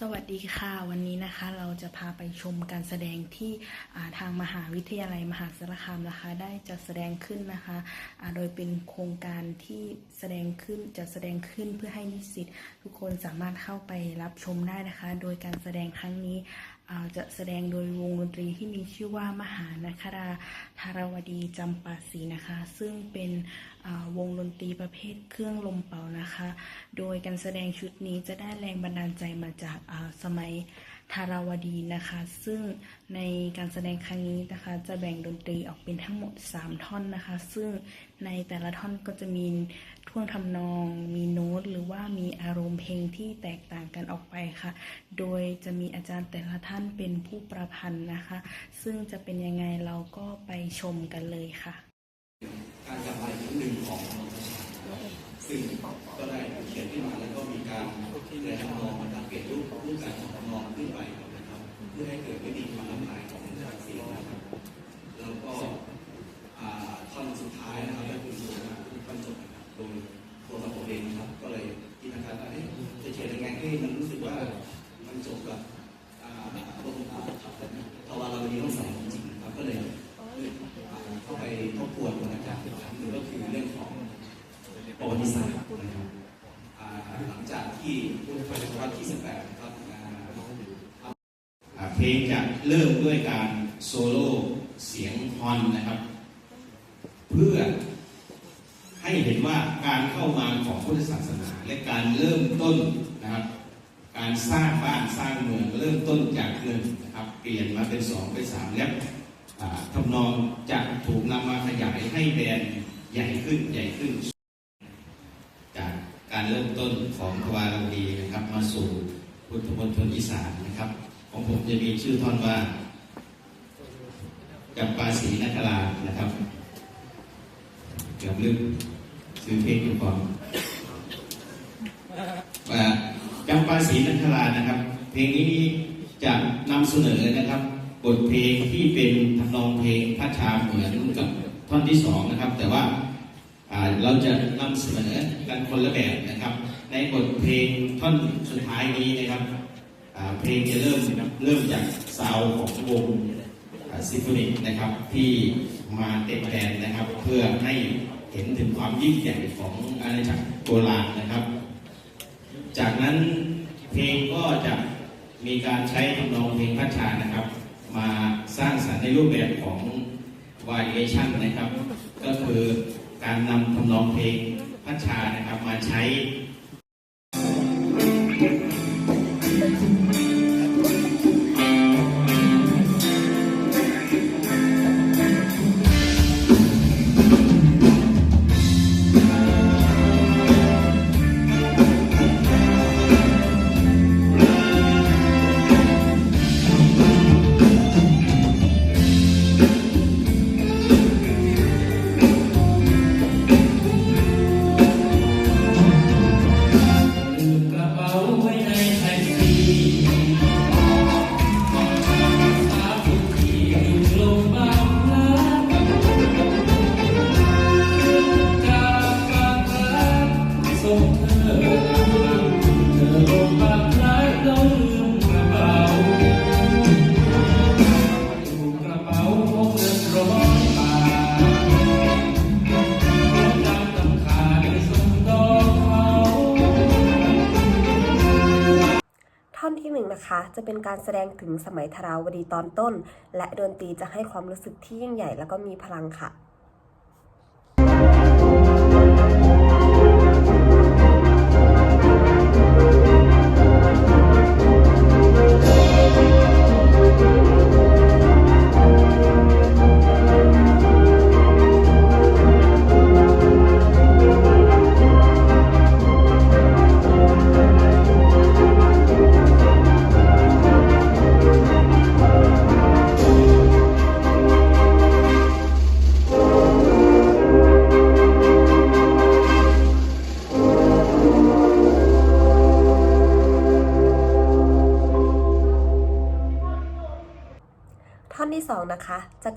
สวัสดีค่ะ วันนี้นะคะเราจะพาไปชมการแสดงที่ทางมหาวิทยาลัยมหาสารคามนะคะ ได้จัดแสดงขึ้นนะคะโดยเป็นโครงการที่แสดงขึ้นจะแสดงขึ้นเพื่อให้นิสิตทุกคนสามารถเข้าไปรับชมได้นะคะ โดยการแสดงครั้งนี้ อ่าจะแสดงโดยวงดนตรีที่มีชื่อว่ามหานคราธารวดีจำปาสีนะคะ ซึ่งเป็นวงดนตรีประเภทเครื่องลมเป่านะคะ โดยการแสดงชุดนี้จะได้แรงบันดาลใจมาจากสมัยธารวดีนะคะ ซึ่งในการแสดงครั้งนี้นะคะ จะแบ่งดนตรีออกเป็นทั้งหมด 3 ท่อนนะคะ ซึ่งในแต่ละท่อนก็จะมีท่วงทำนองมี เพลงที่แตกต่างกันออกไปค่ะ โดยจะมีอาจารย์แต่ละท่านเป็นผู้ประพันธ์นะคะ ซึ่งจะเป็นยังไงเราก็ไปชมกันเลยค่ะ การจำลายหนึ่งของมนุษย์ซึ่งก็ได้เขียนขึ้นมาแล้วก็มีการแรงทำนองมาจากเปลี่ยนรูปรูปการของทำนองขึ้นไปนะครับเพื่อให้เกิดไม่ดีความละลายของเสียงนะครับ แล้วก็อ่าท่อนสุดท้ายนะครับก็คือท่อนจบนะครับโดยตัวเราเองนะครับ ก็เลยคิดนะครับว่าเอ๊ะจะเขียนยังไงให้มันรู้สึกว่ามันจบกับอ่าลมอ่าภาวะเราดีต้องใส่จริงๆนะครับก็เลย เข้าไปทบทวนนะครับหรือก็คือเรื่องของประวั ติศาสตร์นะครับหลังจากที่พุทธศตวรรษที่ 18นะครับเพลงจะเริ่มด้วยการโซโล่เสียงฮอนนะครับ เพื่อให้เห็นว่าการเข้ามาของพุทธศาสนาและการเริ่มต้นนะครับการสร้างบ้านสร้างเมืองเริ่มต้นจากหนึ่งนะครับเปลี่ยนมาเป็นสองเป็นสามแล้วอ่าทำนองจะถูกนำมาขยายให้แบรนด์ใหญ่ขึ้นใหญ่ขึ้น เริ่มต้นของทวารวดีนะครับ มาสู่พุทธมณฑลอีสานนะครับ ของผมจะมีชื่อท่อนว่าจำปาศีนักลานะครับเกือบลืมซื้อเพลงอยู่ก่อนว่าจำปาศีนักลานะครับ เพลงนี้จะนำเสนอนะครับบทเพลงที่เป็นทำนองเพลงพัชชาเหมือนกับท่อนที่สองนะครับ แต่ว่า เราจะนำเสนอกันคนละแบบนะครับ ในบทเพลงท่อนสุดท้ายนี้นะครับเพลงจะเริ่มเริ่มจากซาวด์ของวงซิมโฟนิกนะครับที่มาเต็มแดนนะครับ เพื่อให้เห็นถึงความยิ่งใหญ่ของอาณาจักรโบราณนะครับ จากนั้นเพลงก็จะมีการใช้ทำนองเพลงพัชชานะครับ มาสร้างสรรค์ในรูปแบบของ variation นะครับ ก็คือ การนำทำนองเพลงพัชชานะครับมาใช้ จะเป็นการแสดงถึงสมัยธราวดีตอนต้น และดนตรีจะให้ความรู้สึกที่ยิ่งใหญ่แล้วก็มีพลังค่ะ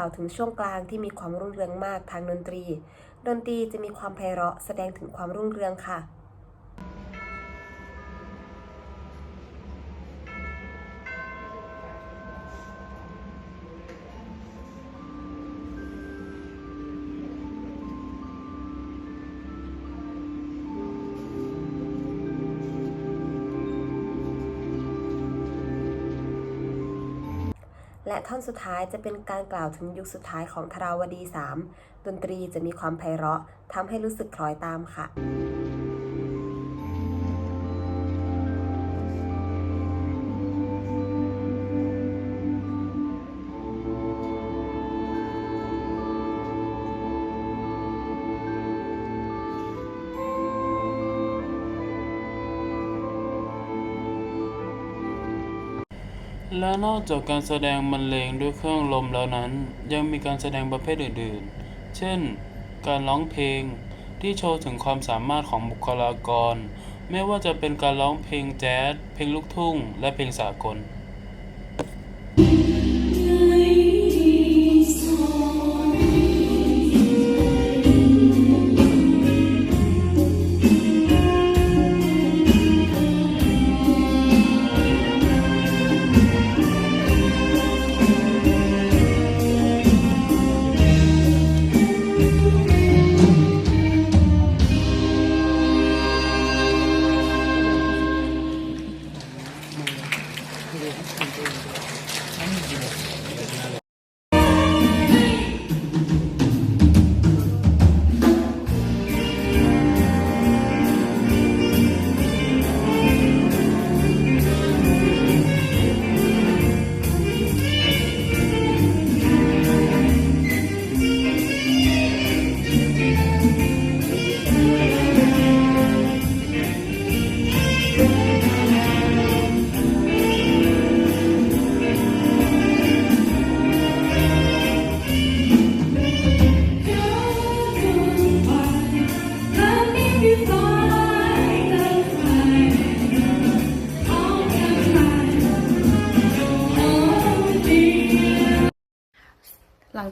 ล่าวถึงช่วงกลางที่มีความรุ่งเรืองมากทางดนตรี ดนตรีจะมีความไพเราะแสดงถึงความรุ่งเรืองค่ะ และท่อนสุดท้ายจะเป็นการกล่าวถึงยุคสุดท้ายของธราวดี 3 ดนตรีจะมีความไพเราะทำให้รู้สึกคล้อยตามค่ะ และนอกจากการแสดงบรรเลงด้วยเครื่องลมแล้วนั้น ยังมีการแสดงประเภทอื่นๆ เช่น การร้องเพลงที่โชว์ถึงความสามารถของบุคลากร ไม่ว่าจะเป็นการร้องเพลงแจ๊ส เพลงลูกทุ่ง และเพลงสากล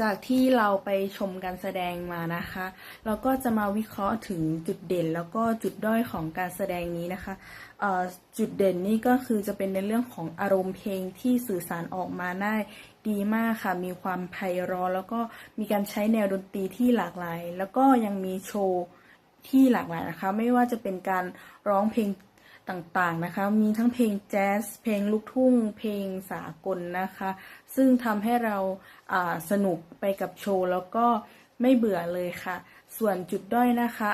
จากที่เราไปชมการแสดงมานะคะ เราก็จะมาวิเคราะห์ถึงจุดเด่นแล้วก็จุดด้อยของการแสดงนี้นะคะจุดเด่นนี่ก็คือจะเป็นในเรื่องของอารมณ์เพลงที่สื่อสารออกมาได้ดีมากค่ะ มีความไพเราะแล้วก็มีการใช้แนวดนตรีที่หลากหลาย แล้วก็ยังมีโชว์ที่หลากหลายนะคะ ไม่ว่าจะเป็นการร้องเพลง ต่างๆนะคะ มีทั้งเพลงแจ๊ส เพลงลูกทุ่ง เพลงสากลนะคะ ซึ่งทำให้เราสนุกไปกับโชว์แล้วก็ไม่เบื่อเลยค่ะ ส่วนจุดด้อยนะคะ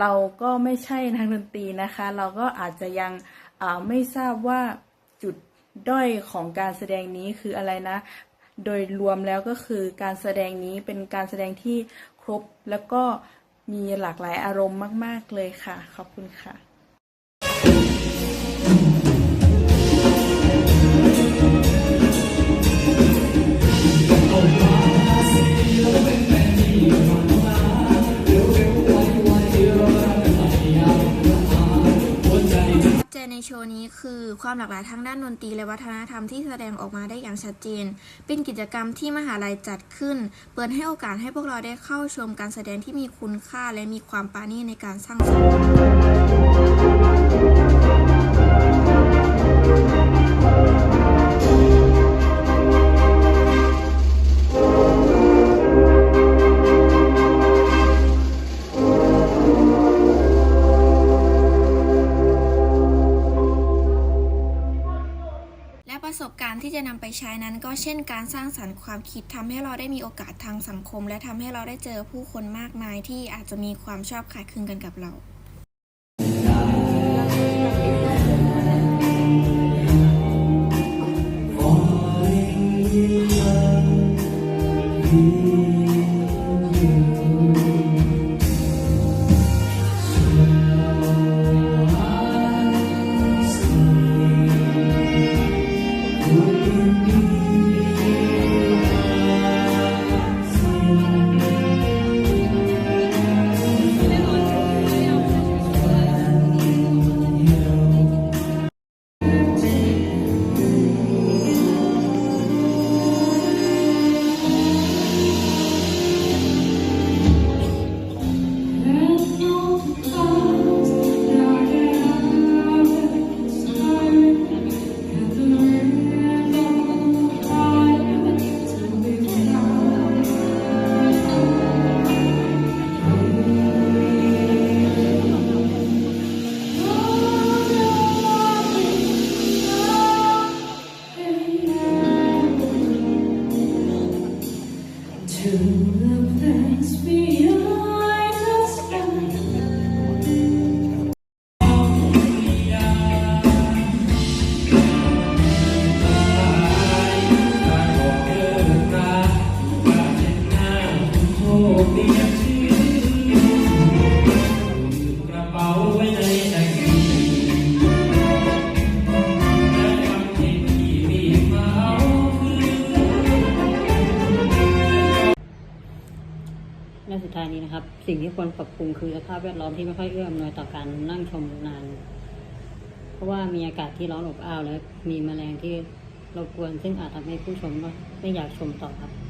เราก็ไม่ใช่นักดนตรีนะคะ เราก็อาจจะยังไม่ทราบว่าจุดด้อยของการแสดงนี้คืออะไรนะ โดยรวมแล้วก็คือการแสดงนี้เป็นการแสดงที่ครบแล้วก็มีหลากหลายอารมณ์มาก ๆ เลยค่ะ ขอบคุณค่ะ นี้คือ ความหลากหลายทางด้านดนตรีและวัฒนธรรมที่แสดงออกมาได้อย่างชัดเจน เป็นกิจกรรมที่มหาลัยจัดขึ้น เปิดให้โอกาสให้พวกเราได้เข้าชมการแสดงที่มีคุณค่าและมีความปานี่ในการสร้างสรรค์ายนั้นก็เช่นการสร้างสรรค์ความคิดทำให้เราได้มีโอกาสทางสังคม และทำให้เราได้เจอผู้คนมากมายที่อาจจะมีความชอบคล้ายคลึงกันกับเรา นะครับ สิ่งที่ควรปรับปรุงคือสภาพแวดล้อมที่ไม่ค่อยเอื้ออำนวยต่อการนั่งชมนาน เพราะว่ามีอากาศที่ร้อนอบอ้าวและมีแมลงที่รบกวนซึ่งอาจทำให้ผู้ชมไม่อยากชมต่อครับ